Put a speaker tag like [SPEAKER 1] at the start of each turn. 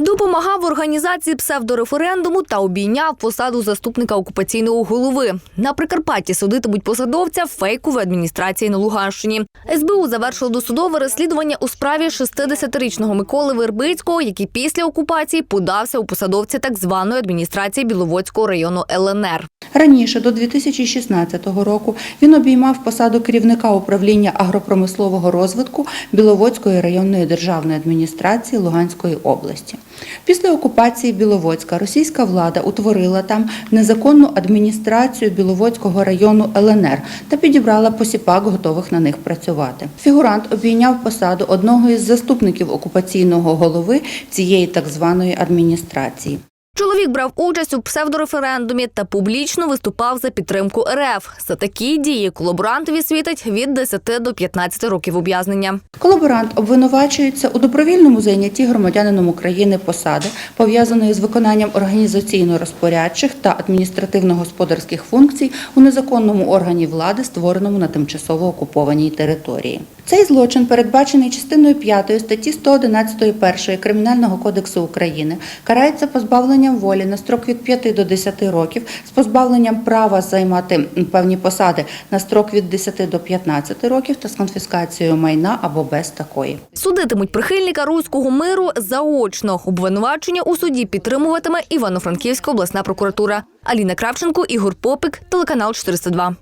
[SPEAKER 1] Допомагав організації псевдореферендуму та обійняв посаду заступника окупаційного голови. На Прикарпатті судитимуть посадовця фейкової адміністрації на Луганщині. СБУ завершило досудове розслідування у справі 60-річного Миколи Вербицького, який після окупації подався у посадовці так званої адміністрації Біловодського району ЛНР.
[SPEAKER 2] Раніше, до 2016 року, він обіймав посаду керівника управління агропромислового розвитку Біловодської районної державної адміністрації Луганської області. Після окупації Біловодська російська влада утворила там незаконну адміністрацію Біловодського району ЛНР та підібрала посіпак, готових на них працювати. Фігурант обійняв посаду одного із заступників окупаційного голови цієї так званої адміністрації.
[SPEAKER 1] Чоловік брав участь у псевдореферендумі та публічно виступав за підтримку РФ. За такі дії колаборантові світить від 10 до 15 років ув'язнення.
[SPEAKER 2] Колаборант обвинувачується у добровільному зайнятті громадянином України посади, пов'язаної з виконанням організаційно-розпорядчих та адміністративно-господарських функцій у незаконному органі влади, створеному на тимчасово окупованій території. Цей злочин передбачений частиною 5 статті 111 1 Кримінального кодексу України, карається позбавленням волі на строк від 5 до 10 років з позбавленням права займати певні посади на строк від 10 до 15 років та з конфіскацією майна або без такої.
[SPEAKER 1] Судитимуть прихильника руського миру заочно. Обвинувачення у суді підтримуватиме Івано-Франківська обласна прокуратура. Аліна Кравченко, Ігор Попик, телеканал 402.